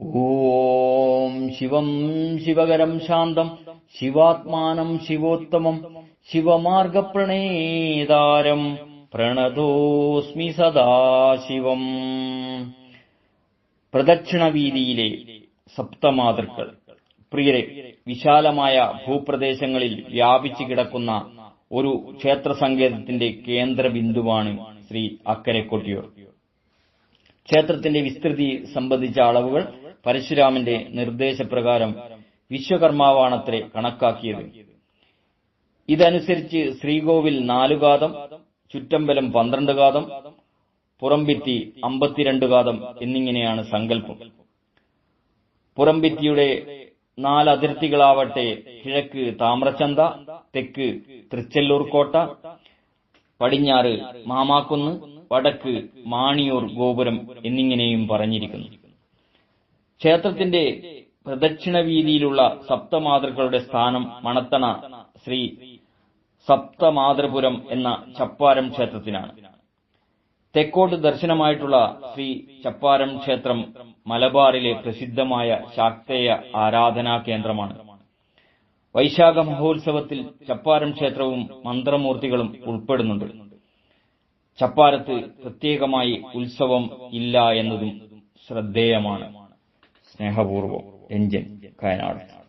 ഓം ശിവം ശിവകരം ശാന്തം ശിവാത്മാനം ശിവോത്തമം ശിവമാർഗപ്രണേതാരം പ്രണതോസ്മി സദാശിവം. പ്രദക്ഷിണവീതിയിലെ സപ്തമാതൃക്കൾ. പ്രിയരെ വിശാലമായ ഭൂപ്രദേശങ്ങളിൽ വ്യാപിച്ചു കിടക്കുന്ന ഒരു ക്ഷേത്ര സങ്കേതത്തിന്റെ കേന്ദ്രബിന്ദുവാണ് ശ്രീ അക്കരെ കൊട്ടിയൂർ ക്ഷേത്രത്തിന്റെ വിസ്തൃതി സംബന്ധിച്ച അളവുകൾ പരശുരാമന്റെ നിർദ്ദേശപ്രകാരം വിശ്വകർമാവാണത്രേ കണക്കാക്കിയത്. ഇതനുസരിച്ച് ശ്രീകോവിൽ നാലുകാതം ചുറ്റമ്പലം പന്ത്രണ്ട് കാതം പുറംഭിത്തി അമ്പത്തിരണ്ട് കാതം എന്നിങ്ങനെയാണ് സങ്കല്പം. പുറംഭിത്തിയുടെ നാലതിർത്തികളാവട്ടെ കിഴക്ക് താമ്രചന്ത തെക്ക് തൃച്ചെല്ലൂർ കോട്ട പടിഞ്ഞാറ് മാമാക്കുന്ന് വടക്ക് മാണിയൂർ ഗോപുരം എന്നിങ്ങനെയും പറഞ്ഞിരിക്കുന്നു. ക്ഷേത്രത്തിന്റെ പ്രദക്ഷിണ വീതിയിലുള്ള സപ്തമാതൃക്കളുടെ സ്ഥാനം മണത്തണ ശ്രീ സപ്തമാതൃപുരം എന്ന ചപ്പാരം ക്ഷേത്രത്തിനാണ്. തെക്കോട്ട് ദർശനമായിട്ടുള്ള ശ്രീ ചപ്പാരം ക്ഷേത്രം മലബാറിലെ പ്രസിദ്ധമായ ശാക്തേയ ആരാധനാ കേന്ദ്രമാണ്. വൈശാഖ മഹോത്സവത്തിൽ ചപ്പാരം ക്ഷേത്രവും മന്ത്രമൂർത്തികളും ഉൾപ്പെടുന്നുണ്ട്. ചപ്പാരത്ത് പ്രത്യേകമായി ഉത്സവം ഇല്ല എന്നതും ശ്രദ്ധേയമാണ്. സ്നേഹപൂർവം എഞ്ചിൻ കയനാട്.